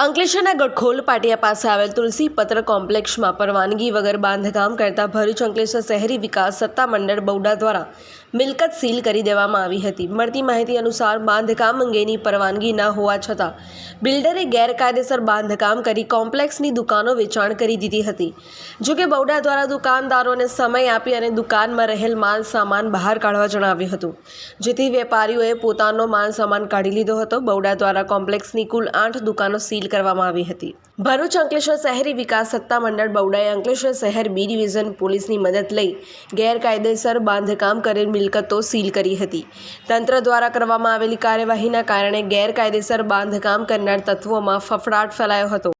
અંકલેશ્વરના ગઢખોલ પાટિયા પાસે આવેલ તુલસી પત્ર કોમ્પ્લેક્ષમાં પરવાનગી વગર બાંધકામ કરતા ભરૂચ અંકલેશ્વર શહેરી વિકાસ સત્તામંડળ બૌડા દ્વારા મિલકત સીલ કરી દેવામાં આવી હતી. મળતી માહિતી અનુસાર બાંધકામ અંગેની પરવાનગી ન હોવા છતાં બિલ્ડરે ગેરકાયદેસર બાંધકામ કરી કોમ્પ્લેક્સની દુકાનો વેચાણ કરી દીધી હતી. જોકે બૌડા દ્વારા દુકાનદારોને સમય આપી અને દુકાનમાં રહેલ માલ સામાન બહાર કાઢવા જણાવ્યું હતું. જેથી વેપારીઓએ પોતાનો માલ સામાન કાઢી લીધો હતો. બૌડા દ્વારા કોમ્પ્લેક્સની કુલ આઠ દુકાનો સીલ કરવામાં આવી હતી. ભરૂચ અંકલેશ્વર શહેરી વિકાસ સત્તા મંડળ બૌડાએ અંકલેશ્વર શહેર બી ડિવિઝન પોલીસની મદદ લઈ ગેરકાયદેસર બાંધકામ કરેલ મિલકતો સીલ કરી હતી. તંત્ર દ્વારા કરવામાં આવેલી કાર્યવાહીના કારણે ગેરકાયદેસર બાંધકામ કરનાર તત્વોમાં ફફડાટ ફેલાયો હતો.